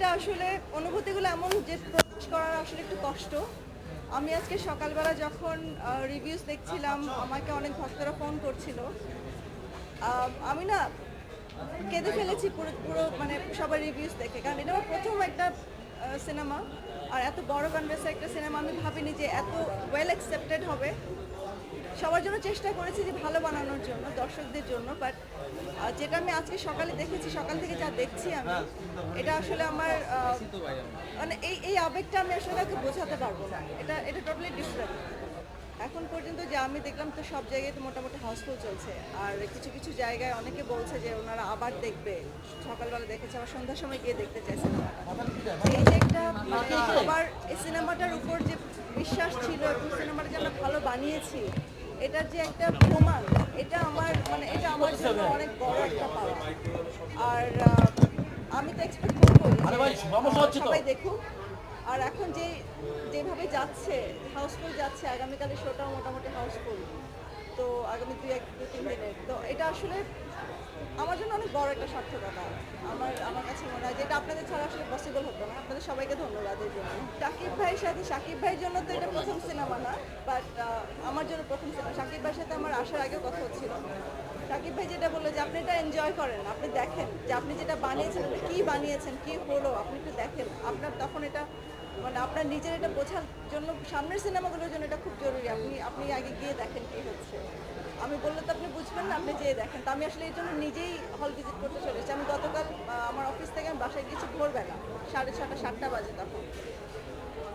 এটা আসলে অনুভূতিগুলো এমন যে প্রকাশ করার আসলে একটু কষ্ট। আমি আজকে সকালবেলা যখন রিভিউজ দেখছিলাম, আমাকে অনেক ভক্তরা ফোন করছিল। আমি না কেঁদে ফেলেছি পুরো পুরো মানে সবার রিভিউজ দেখে, কারণ এটা আমার প্রথম একটা সিনেমা আর এত বড় কনভেসে একটা সিনেমা আমি ভাবিনি যে এত ওয়েল অ্যাকসেপ্টেড হবে। সবার জন্য চেষ্টা করেছি যে ভালো বানানোর জন্য, দর্শকদের জন্য বাট যেটা আমি আজকে সকালে দেখেছি, সকাল থেকে যা দেখছি আমি, এটা আসলে আমার মানে এই এই আবেগটা আমি আসলে কাউকে বোঝাতে পারব না। এটা এটা টোটালি ডিফারেন্ট এখন পর্যন্ত যে আমি দেখলাম তো সব জায়গায় তো মোটামুটি হাউসফুল চলছে। আর কিছু কিছু জায়গায় অনেকে বলছে যে ওনারা আবার দেখবে। সকালবেলা দেখেছে, আবার সন্ধ্যার সময় গিয়ে দেখতে চাই এই যে একটা মানে সবার এই সিনেমাটার উপর যে বিশ্বাস ছিল, এবং সিনেমাটা যে আমরা ভালো বানিয়েছি এটার যে একটা প্রমাণ এটা আমার মানে এটা আমার জন্য অনেক বড় একটা পাওয়া। আর আমি তো এক্সপেক্ট করব আরে ভাই, সমস্যা হচ্ছে তো। সবাই দেখুক। আর এখন যে যেভাবে যাচ্ছে হাউসফুল যাচ্ছে আগামীকালের শোটাও মোটামুটি হাউসফুল তো আগামী দুই এক দু তিন দিনের। তো এটা আসলে আমার জন্য অনেক বড় একটা সার্থকতা। আমার আমার কাছে মনে হয় যেটা আপনাদের ছাড়া আসলে পসিবল হতো না। আপনাদের সবাইকে ধন্যবাদ এর জন্য। শাকিব ভাইয়ের সাথে শাকিব ভাইয়ের জন্য তো এটা প্রথম সিনেমা না বাট আমার জন্য প্রথম সিনেমা। শাকিব ভাইয়ের সাথে আমার আসার আগেও কথা হচ্ছিল। শাকিব ভাই যেটা বলল যে আপনি এটা এনজয় করেন, আপনি দেখেন যে আপনি যেটা বানিয়েছেন আপনি কী বানিয়েছেন, কী হলো, আপনি একটু দেখেন। আপনার তখন এটা মানে আপনার নিজের এটা বোঝার জন্য, সামনের সিনেমাগুলোর জন্য এটা খুব জরুরি। আপনি আপনি আগে গিয়ে দেখেন কী হচ্ছে। আমি বললে তো আপনি বুঝবেন না, আপনি যেয়ে দেখেন। তো আমি আসলে এই জন্য নিজেই হল ভিজিট করতে চলে এসেছি আমি গতকাল আমার অফিস থেকে আমি বাসায় গেছি ভোরবেলা, সাড়ে ছটা, সাতটা বাজে তখন।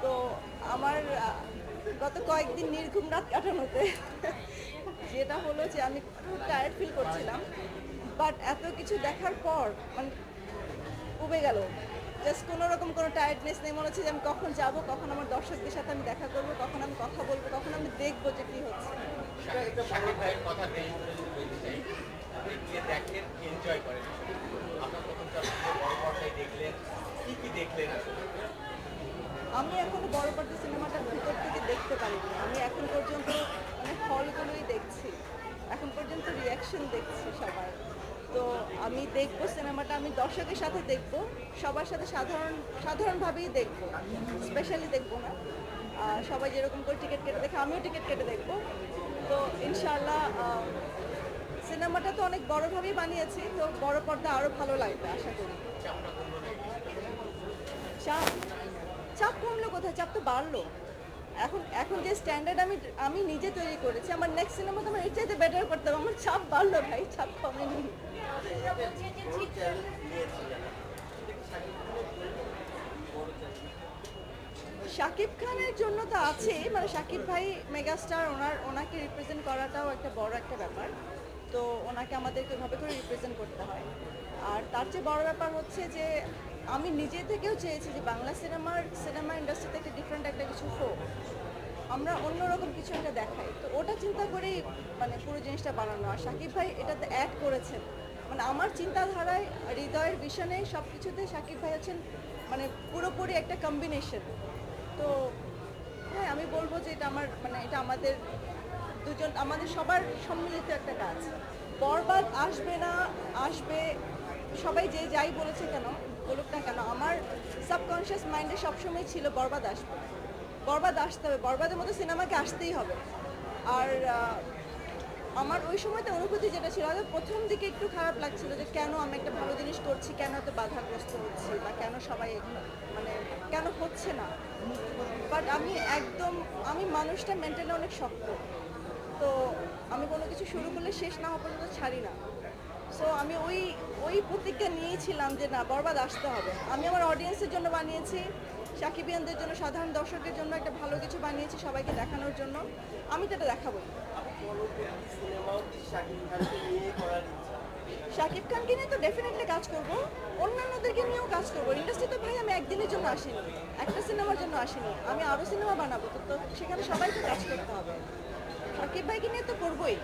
তো আমার গত কয়েকদিন নির্ঘুম রাত কাটানোতে যেটা হলো যে আমি খুব টায়ার্ড ফিল করছিলাম। বাট এত কিছু দেখার পর মানে উবে গেল। জাস্ট কোনো রকম কোনো টায়ার্ডনেস নেই। মনে হচ্ছে যে আমি কখন যাব কখন আমার দর্শকদের সাথে আমি দেখা করব কখন আমি কথা বলব কখন আমি দেখব যে কী হচ্ছে। দেখেন এনজয় করেন। আপনার দেখলেন কি কি দেখলেন আমি এখনও বড় পর্দা সিনেমাটা ভিতর থেকে দেখতে পারিনি। আমি এখন পর্যন্ত মানে হলগুলোই দেখছি। এখন পর্যন্ত রিয়াকশন দেখছি সবার। তো আমি দেখব, সিনেমাটা আমি দর্শকের সাথে দেখব, সবার সাথে সাধারণ, সাধারণভাবেই দেখব স্পেশালি দেখব না। সবাই যেরকম করে টিকিট কেটে দেখে, আমিও টিকিট কেটে দেখব। তো ইনশাল্লাহ সিনেমাটা তো অনেক বড়োভাবেই বানিয়েছি, তো বড় পর্দা আরও ভালো লাগবে, আশা করি। চাপ চাপ কমলো কোথায়? চাপ তো বাড়লো। এখন এখন যে স্ট্যান্ডার্ড আমি আমি নিজে তৈরি করেছি, আমার নেক্সট সিনেমা তো আমার এর চাইতে বেটার করতে হবে। আমার চাপ বাড়লো ভাই, চাপ কমেনি। শাকিব খানের জন্য তো আছে মানে শাকিব ভাই মেগাস্টার, ওনার, ওনাকে রিপ্রেজেন্ট করাটাও একটা বড় একটা ব্যাপার। তো ওনাকে আমাদেরকে ওইভাবে করে রিপ্রেজেন্ট করতে হয়। আর তার চেয়ে বড় ব্যাপার হচ্ছে যে, আমি নিজে থেকেও চেয়েছি যে বাংলা সিনেমার, সিনেমা ইন্ডাস্ট্রিতে একটা ডিফারেন্ট একটা কিছু হোক। আমরা অন্যরকম কিছু একটা দেখাই। তো ওটা চিন্তা করেই মানে পুরো জিনিসটা বানানো। আর শাকিব ভাই এটাতে অ্যাড করেছেন। মানে আমার চিন্তাধারায়, হৃদয়ের ভিশনে সব কিছুতে সাকিব ভাই হচ্ছেন মানে পুরোপুরি একটা কম্বিনেশন তো হ্যাঁ আমি বলব যে এটা আমার মানে এটা আমাদের দুজন, আমাদের সবার সম্মিলিত একটা কাজ। বরবাদ আসবে না, আসবে সবাই যে যাই বলেছে কেন, বলুক না কেন, আমার সাবকনশিয়াস মাইন্ডে সবসময় ছিল বরবাদ আসবে। বরবাদ আসতে হবে, বরবাদের মতো সিনেমাকে আসতেই হবে। আর আমার ওই সময়তে অনুভূতি যেটা ছিল, হয়তো প্রথম দিকে একটু খারাপ লাগছিল যে কেন আমি একটা ভালো জিনিস করছি, কেন এত বাধাগ্রস্ত হচ্ছি বা কেন সবাই মানে কেন হচ্ছে না। বাট আমি একদম, আমি মানুষটা মেন্টালি অনেক শক্ত। তো আমি কোনো কিছু শুরু করলে শেষ না হওয়া পর্যন্ত ছাড়ি না। সো আমি ওই ওই প্রতিজ্ঞা নিয়েছিলাম যে না, বরবাদ আসতে হবে। আমি আমার অডিয়েন্সের জন্য বানিয়েছি। সাকিবিয়ানদের জন্য, সাধারণ দর্শকের জন্য একটা ভালো কিছু বানিয়েছি সবাইকে দেখানোর জন্য। আমি তো এটা দেখাবো। শাকিব খানকে নিয়ে তো ডেফিনেটলি কাজ করব। অন্যান্যদেরকে নিয়েও কাজ করব। ইন্ডাস্ট্রিতে ভাই আমি একদিনের জন্য আসিনি। একটা সিনেমার জন্য আসিনি। আমি আরও সিনেমা বানাবো। তো তো সেখানে সবাইকে কাজ করতে হবে। শাকিব ভাইকে নিয়ে তো করবোই।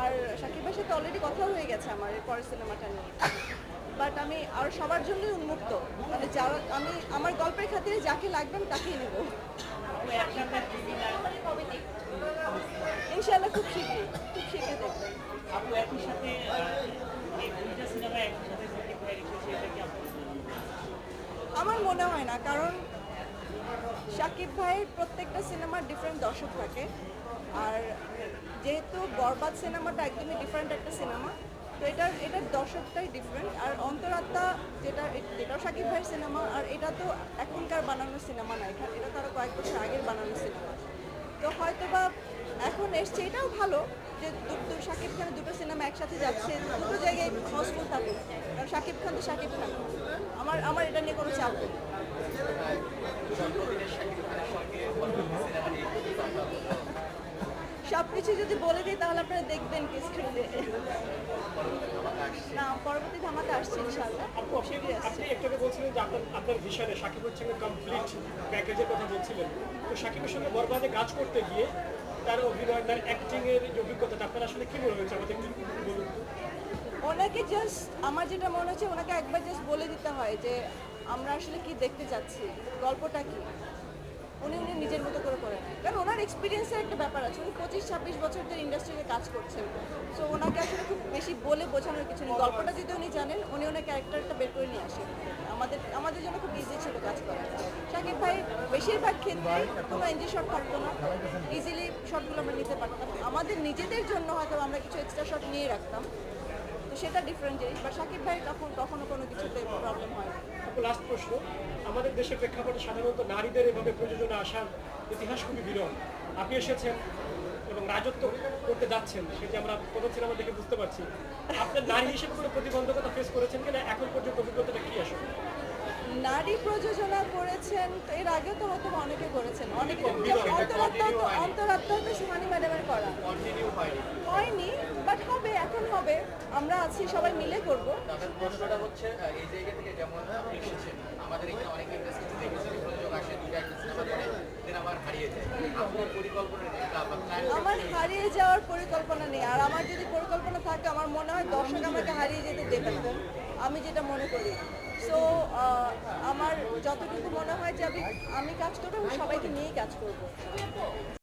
আর শাকিব ভাইয়ের সাথে অলরেডি কথা হয়ে গেছে আমার পরের সিনেমাটা নিয়ে। বাট আমি আর সবার জন্যই উন্মুক্ত। মানে যারা আমি আমার গল্পের খাতিরে যাকে লাগবে আমি তাকেই নেব। ইনশাআল্লাহ খুব শীঘ্রই খুব দেখবেন। আপু একই সাথে সিনেমা একই সাথে সাকিব আমার মনে হয় না কারণ শাকিব ভাইয়ের প্রত্যেকটা সিনেমার ডিফারেন্ট দর্শক থাকে। আর যেহেতু বরবাদ সিনেমাটা একদমই ডিফারেন্ট একটা সিনেমা তো এটার এটার দর্শকটাই ডিফারেন্ট আর অন্তরাত্মা যেটা, এটাও শাকিব ভাইয়ের সিনেমা আর এটা তো এখনকার বানানো সিনেমা না। এটা এটা তো আরও কয়েক বছর আগের বানানো সিনেমা তো হয়তো বা এখন এসছে, এটাও ভালো যে শাকিব খানের দুটো সিনেমা একসাথে যাচ্ছে, দুটো জায়গায় হাউসফুল থাকুক। কারণ শাকিব খান তো শাকিব খান আমার আমার এটা নিয়ে কোনো চাপ নেই। সব কিছু যদি বলে দিই তাহলে আপনারা দেখবেন কি আসছে না পরবর্তী ধামাতে আসছে ইনশাআল্লাহ। আপনি বলছিলেন যে আপনার আপনার ভিশনে সাকিবের সঙ্গে কমপ্লিট প্যাকেজের কথা বলছিলেন। তো সাকিবের সঙ্গে বরবাদে কাজ করতে গিয়ে তার অভিনয় তার অ্যাক্টিং এর যে অভিজ্ঞতাটা আপনার আসলে কি মনে হয়েছে? আমাদের একটু বলুন। ওনাকে জাস্ট আমার যেটা মনে হচ্ছে ওনাকে একবার জাস্ট বলে দিতে হয় যে আমরা আসলে কি দেখতে যাচ্ছি গল্পটা কি? উনি উনি নিজের মতো করে করেন। কারণ ওনার এক্সপিরিয়েন্সের একটা ব্যাপার আছে। উনি পঁচিশ, ছাব্বিশ বছর ধরে ইন্ডাস্ট্রিতে কাজ করছেন। সো ওনাকে আসলে খুব বেশি বলে বোঝানোর কিছু নেই। গল্পটা যদি উনি জানেন, উনি ওনার ক্যারেক্টারটা বের করে নিয়ে আসেন। আমাদের আমাদের জন্য খুব ইজি ছিল কাজ করা। শাকিব ভাই বেশিরভাগ ক্ষেত্রে কোনো এনজি শট থাকতো না। ইজিলি শটগুলো আমরা নিতে পারতাম। আমাদের নিজেদের জন্য হয়তো আমরা কিছু এক্সট্রা শট নিয়ে রাখতাম। সেটা ডিফারেন্ট জিনিস বা সাকিব ভাই তখন কখনো কোনো কিছুতে প্রবলেম হয় লাস্ট প্রশ্ন আমাদের দেশের প্রেক্ষাপটে সাধারণত নারীদের এভাবে প্রযোজনা আসার ইতিহাস খুবই বিরল। আপনি এসেছেন এবং রাজত্ব করতে যাচ্ছেন সেটি আমরা প্রথম সিনেমা দেখে বুঝতে পারছি। আপনার নারী হিসেবে কোনো প্রতিবন্ধকতা ফেস করেছেন কিনা? এখন পর্যন্ত অভিজ্ঞতাটা কি আসলে? নারী প্রযোজনা করেছেন এর আগে তো হয়তো অনেকে করেছেন। অনেকে অন্তরাত্মা তো সুহানি ম্যাডামের করা। কন্টিনিউ হয়নি। হবে হবে আমরা আছি সবাই মিলে করব। তাদের প্রশ্নটা হচ্ছে এই জায়গা থেকে যেমন এসেছেন আমাদের এখানে অনেক ইন্ডাস্ট্রিতে দেখেছি প্রযোজক আসে দুইটা সিনেমা করে দেন আবার হারিয়ে যায়। আপনার পরিকল্পনা আমার হারিয়ে যাওয়ার পরিকল্পনা নেই আর আমার যদি পরিকল্পনা থাকে আমার মনে হয় দর্শক আমাকে হারিয়ে যেতে দেবে না আমি যেটা মনে করি। সো আমার যতটুকু মনে হয় যে আমি আমি কাজ করব সবাইকে নিয়েই কাজ করব।